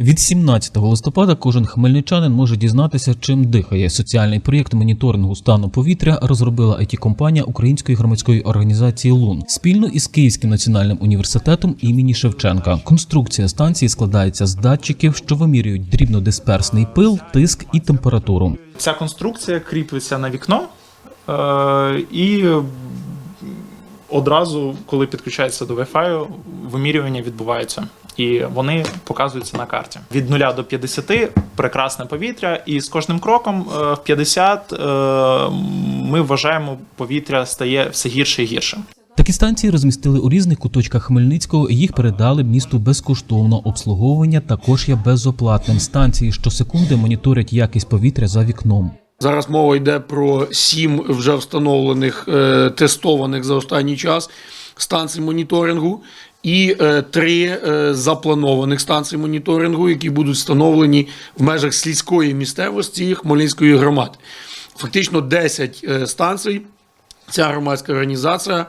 Від 17 листопада кожен хмельничанин може дізнатися, чим дихає. Соціальний проєкт моніторингу стану повітря розробила it компанія Української громадської організації Лун спільно із Київським національним університетом імені Шевченка. Конструкція станції складається з датчиків, що вимірюють дрібнодисперсний пил, тиск і температуру. Ця конструкція кріпиться на вікно е, і одразу, коли підключається до Wi-Fi, вимірювання відбувається. І вони показуються на карті. Від 0 до 50 прекрасне повітря, і з кожним кроком е, в 50 е, ми вважаємо, повітря стає все гірше і гірше. Такі станції розмістили у різних куточках Хмельницького. Їх передали місту безкоштовно. Обслуговування також є безоплатним. Станції щосекунди моніторять якість повітря за вікном. Зараз мова йде про сім вже встановлених е, тестованих за останній час станцій моніторингу і е, три е, запланованих станцій моніторингу, які будуть встановлені в межах сільської місцевості Хмельницької громади. Фактично 10 е, станцій. Ця громадська організація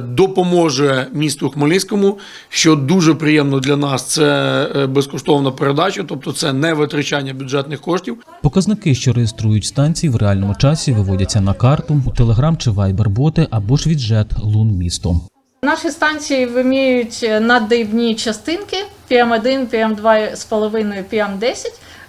допоможе місту Хмельницькому, що дуже приємно для нас. Це е, безкоштовна передача, тобто це не витрачання бюджетних коштів. Показники, що реєструють станції в реальному часі, виводяться на карту у Telegram чи Viber боти або ж віджет Лун місто. Наші станції вимірюють наддрібні частинки PM1, PM2 з половиною, PM10.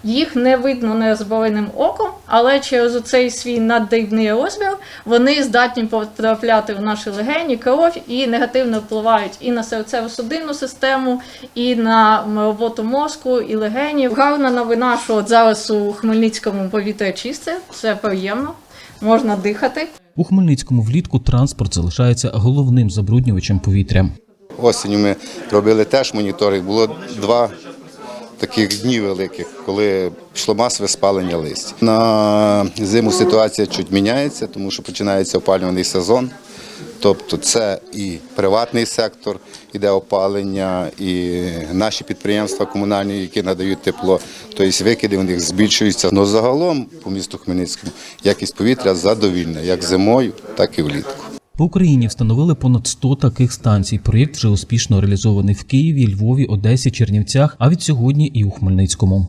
Їх не видно неозброєним оком, але через оцей свій наддрібний розмір вони здатні потрапляти в наші легені, кров і негативно впливають і на серцево-судинну систему, і на роботу мозку, і легенів. Гарна новина, що от зараз у Хмельницькому повітря чисте, це приємно, можна дихати. У Хмельницькому влітку транспорт залишається головним забруднювачем повітря. Осінню ми робили теж моніторинг. Було два таких дні великих, коли пішло масове спалення листя. На зиму ситуація чуть міняється, тому що починається опалюваний сезон. Тобто це і приватний сектор, іде опалення, і наші підприємства комунальні, які надають тепло, тобто викиди у них збільшуються. Но загалом по місту Хмельницькому якість повітря задовільна, як зимою, так і влітку. По Україні встановили понад 100 таких станцій. Проєкт вже успішно реалізований в Києві, Львові, Одесі, Чернівцях, а від сьогодні і у Хмельницькому.